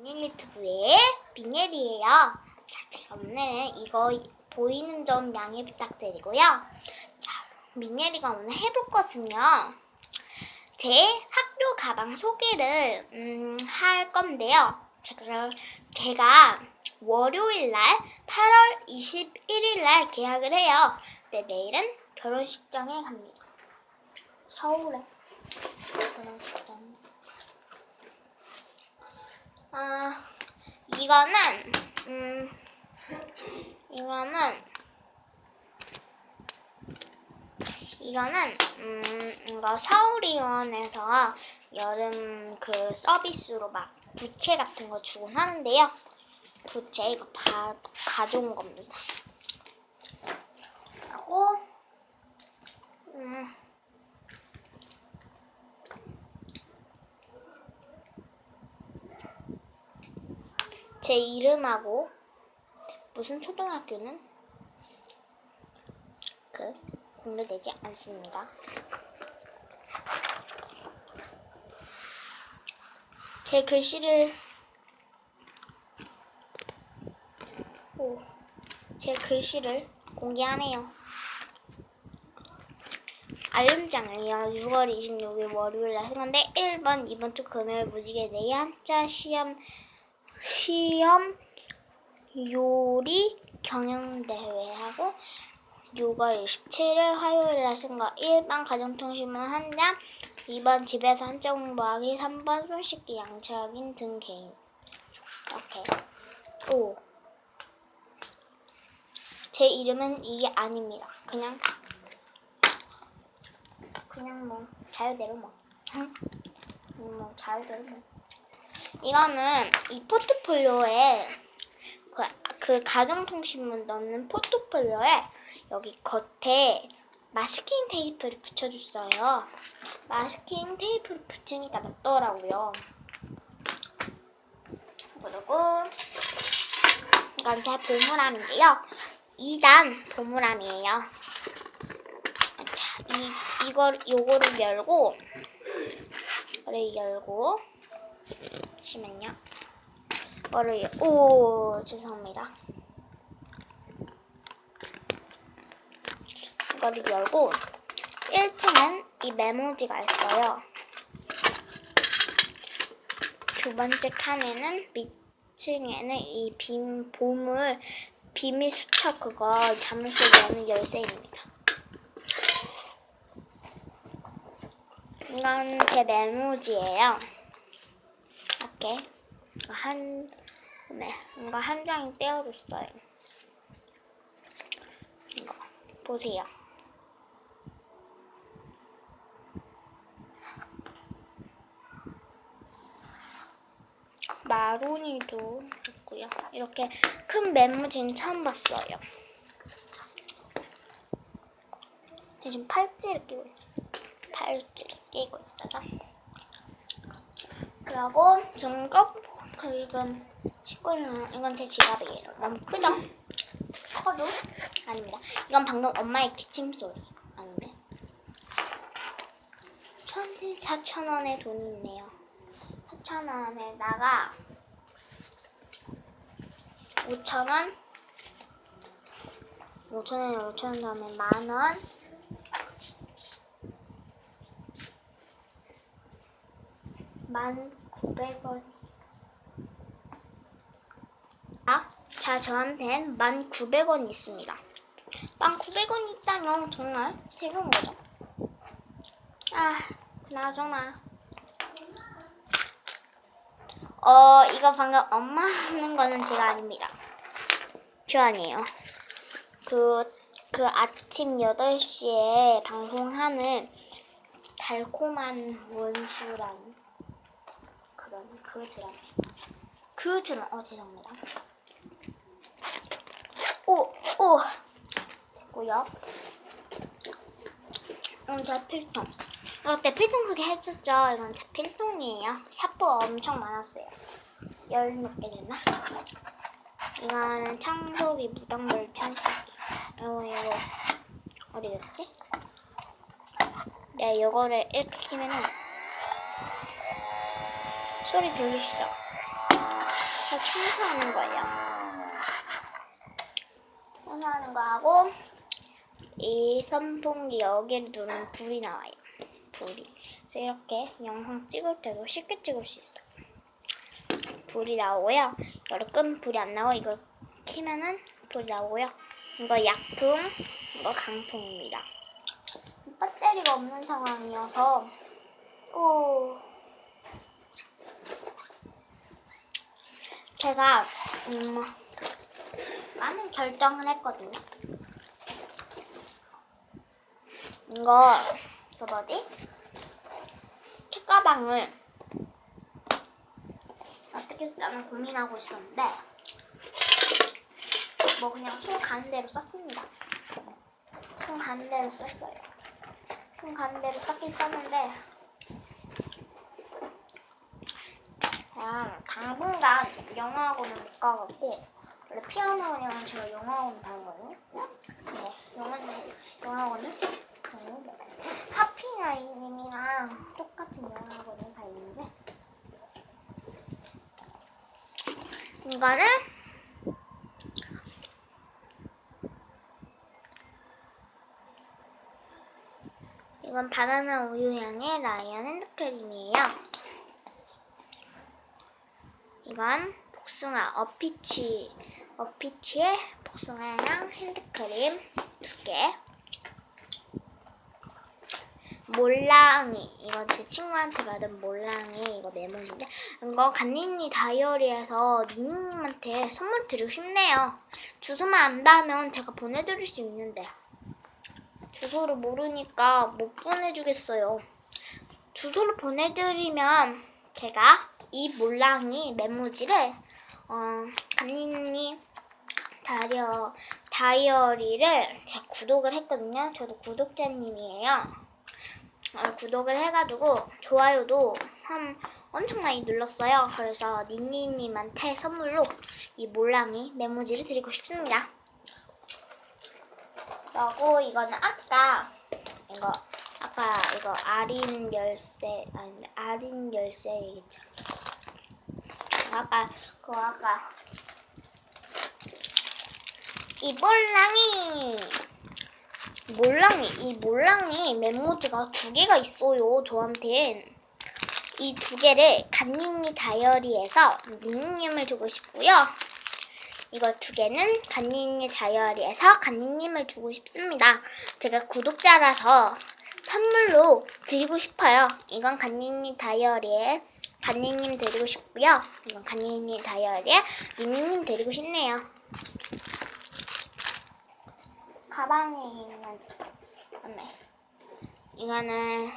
민 유튜브의 빈예리예요. 자, 제가 오늘은 이거 보이는 점 양해 부탁드리고요. 자, 민예리가 오늘 해볼 것은요. 제 학교 가방 소개를 음, 할 건데요. 제가, 제가 월요일 날 8월 21일 날 계약을 해요. 네, 내일은 결혼식장에 갑니다. 서울에 결혼식장. 아, 이거는, 음, 이거는, 이거는, 음, 이거 서울이원에서 여름 그 서비스로 막 부채 같은 거 주곤 하는데요. 부채 이거 다 가져온 겁니다. 하고, 음, 제 이름하고 무슨 초등학교는 그 공개되지 않습니다. 제 글씨를 오, 제 글씨를 공개하네요. 알림장을요. 6월 26일 월요일 날 생건데 1번, 2번 주 금요일 무지개 내일 한자 시험 시험 요리 경영대회하고 6월 27일 화요일 날 쓴거 1번 가정통신문 한 장, 2번 집에서 한자 공부하기, 3번 손 씻기 양치 확인 등 개인. 오케이. 오. 제 이름은 이게 아닙니다. 그냥 그냥 뭐 자유대로 뭐. 응? 뭐 자유대로 뭐. 이거는 이 포트폴리오에 그, 그 가정통신문 넣는 포트폴리오에 여기 겉에 마스킹 테이프를 붙여줬어요. 마스킹 테이프를 붙이니까 낫더라고요. 그리고 이건 제 보물함인데요. 2단 보물함이에요. 자, 이, 이걸, 요거를 열고, 이거를 열고, 잠시만요. 뭐를 열- 오 죄송합니다. 이거를 열고 1층은 이 메모지가 있어요. 두 번째 칸에는 밑층에는 이 빔, 보물 비밀 수첩 그거 자물쇠 여는 열쇠입니다. 이건 제 메모지예요. 이렇게 한 네, 이거 한 장이 떼어졌어요. 이거 보세요. 마로니도 있고요. 이렇게 큰 메모지는 처음 봤어요. 지금 팔찌를 끼고 있어요. 팔찌를 끼고 있어요. 그리고 중급 이건 19년 이건 제 지갑이에요. 너무 크죠? 커도 아닙니다. 이건 방금 엄마의 기침 소리 아닌데. 1,4,000원의 돈이 있네요. 4,000원에다가 5,000원 5,000원에 5,000원 다음에 만 원 만 900원. 아, 자, 저한텐 만 900원 있습니다. 만 900원 있다면 정말 새로운 거죠. 아, 나중아. 어, 이거 방금 엄마 하는 거는 제가 아닙니다. 저 아니에요. 그, 그 아침 8시에 방송하는 달콤한 원수라는 그런 그 드라마. 그 드라마, 어, 죄송합니다. 오, 오. 됐고요. 음, 제 필통. 이거 때 필통 크게 했었죠? 이건 제 필통이에요. 샤프 엄청 많았어요. 열 몇개 됐나? 이거는 청소기 무당벌 천지기. 이거, 이거, 어디 갔지? 네, 이거를 이렇게 키면은 소리 들리시죠? 청소하는 거예요. 청소하는 거 하고 이 선풍기 여기를 누르면 불이 나와요. 불이. 그래서 이렇게 영상 찍을 때도 쉽게 찍을 수 있어요. 불이 나오고요. 이걸 끄면 불이 안 나고 이걸 키면은 불이 나오고요. 이거 약품, 이거 강풍입니다. 배터리가 없는 상황이어서 오 제가 음, 많은 결정을 했거든요. 이거 그 뭐지? 책가방을 어떻게 쓰나 고민하고 있었는데 뭐 그냥 손 가는 대로 썼습니다. 손 가는 대로 썼어요. 손 가는 대로 썼긴 썼는데 그냥 당분간 영어학원을 못 가갖고 원래 피아노 그냥 제가 영어학원 다니거든요. 네, 영어 영어학원을 다니고 하피나이님이랑 똑같은 영어학원을 다니는데 이거는 이건 바나나 우유 향의 라이언 핸드크림이에요. 이건 복숭아 어피치 어피치의 복숭아 향 핸드크림 두 개. 몰랑이 이건 제 친구한테 받은 몰랑이 이거 메모인데 이거 간니니 다이어리에서 니니님한테 선물 드리고 싶네요. 주소만 안다면 제가 보내드릴 수 있는데 주소를 모르니까 못 보내주겠어요. 주소를 보내드리면 제가 이 몰랑이 메모지를 어, 간니님 다이어, 다이어리를 제가 구독을 했거든요. 저도 구독자님이에요. 어, 구독을 해가지고 좋아요도 한 엄청 많이 눌렀어요. 그래서 니니님한테 선물로 이 몰랑이 메모지를 드리고 싶습니다. 그리고 이거는 아까 이거 아까 이거 아린 열쇠 아니 아린 열쇠 얘기죠. 아까 그거 아까. 이 몰랑이. 몰랑이 이 몰랑이 메모지가 두 개가 있어요 저한텐 이 두 개를 간니니 다이어리에서 니니님을 주고 싶고요. 이거 두 개는 간니니 다이어리에서 간니님을 주고 싶습니다. 제가 구독자라서 선물로 드리고 싶어요. 이건 간니니 다이어리에 간니님 드리고 싶고요. 이건 간니니 다이어리에 니니님 드리고 싶네요. 가방에 있는 이거는